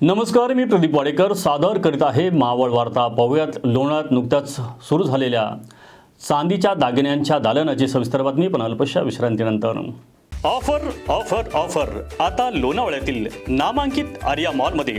नमस्कार मी प्रदीप वाडेकर. सादर करीत आहे मावळ वार्ता. पाहूयात लोणात नुकत्याच सुरू झालेल्या चांदीच्या दागिन्यांच्या दालनाची सविस्तर बातमी पण अल्पशा विश्रांतीनंतर. Offer offer offer. आता लोणावळ्यातील नामांकित आर्या मॉलमध्ये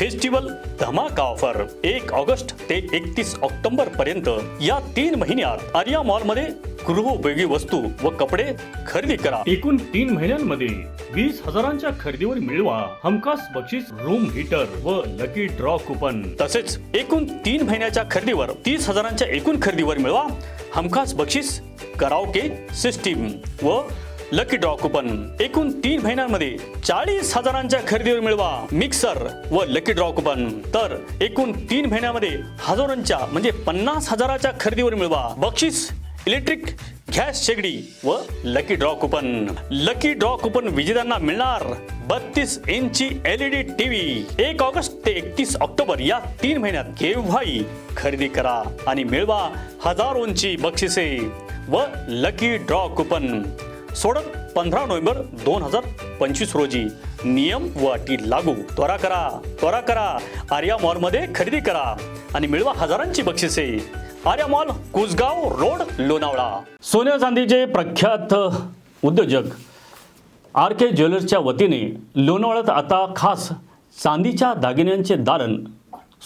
फेस्टिवल धमाका ऑफर. एक ऑगस्ट ते एकतीस ऑक्टोबर पर्यंत या तीन महिन्यात आर्या मॉलमध्ये गृहोपयोगी वस्तू व कपडे खरेदी करा. एकूण तीन महिन्यांमध्ये वीस हजारांच्या खरेदीवर मिळवा हमखास बक्षीस रूम हीटर व लकी ड्रॉ कुपन तसेच एकूण तीन महिन्याच्या खरेदीवर तीस हजारांच्या एकूण खरेदीवर मिळवा हमखास बक्षीस कराओके सिस्टीम व लकी ड्रॉ कुपन एकूण तीन महिन्यांमध्ये चाळीस हजारांच्या खरेदीवर मिळवा मिक्सर व लकी ड्रॉ कुपन तर एकूण तीन महिन्यामध्ये हजारांच्या म्हणजे पन्नास हजाराच्या खरेदीवर मिळवा बक्षीस इलेक्ट्रिक गॅस शेगडी व lucky draw coupon lucky draw coupon विजेत्यांना मिळणार बत्तीस इंची एलईडी टीव्ही एक ऑगस्ट ते एकतीस ऑक्टोबर या तीन महिन्यात केव्हाही खरेदी करा आणि मिळवा हजारोंची बक्षिसे व लकी ड्रॉ कुपन सोडत पंधरा नोव्हेंबर दोन हजार पंचवीस रोजी. नियम व अटी लागू. त्वरा करा. त्वरा करा. आर्या मॉलमध्ये खरेदी करा. आणि मिळवा हजारांची बक्षिसे. Arya mall Kusgaon road Lonavala. सोन्या चांदीचे प्रख्यात उद्योजक. आर के ज्वेलर्सच्या वतीने लोणावळ्यात आता खास चांदीच्या दागिन्यांचे दालन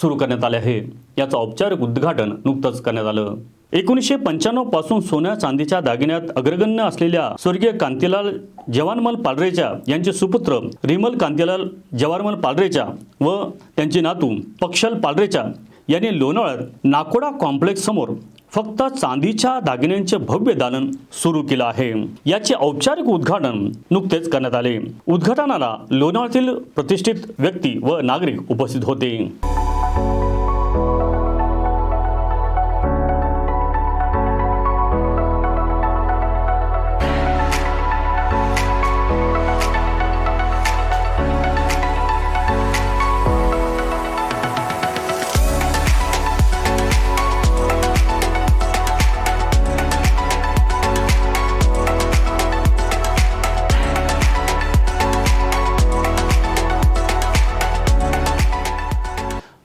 सुरू करण्यात आले आहे. याचं औपचारिक उद्घाटन नुकतंच करण्यात आलं. एकोणीसशे पंच्याण्णवपासून सोन्या चांदीच्या दागिन्यात अग्रगण्य असलेल्या स्वर्गीय कांतीलाल जवानमल पालरेच्या यांचे सुपुत्र रिमल कांतीलाल जवानमल पालरेच्या व त्यांचे नातू पक्षल पालरेच्या यांनी लोणावळ्यात नाकोडा कॉम्प्लेक्स समोर फक्त चांदीच्या दागिन्यांचे भव्य दालन सुरू केलं आहे. याचे औपचारिक उद्घाटन नुकतेच करण्यात आले. उद्घाटनाला लोणावळ्यातील प्रतिष्ठित व्यक्ती व नागरिक उपस्थित होते.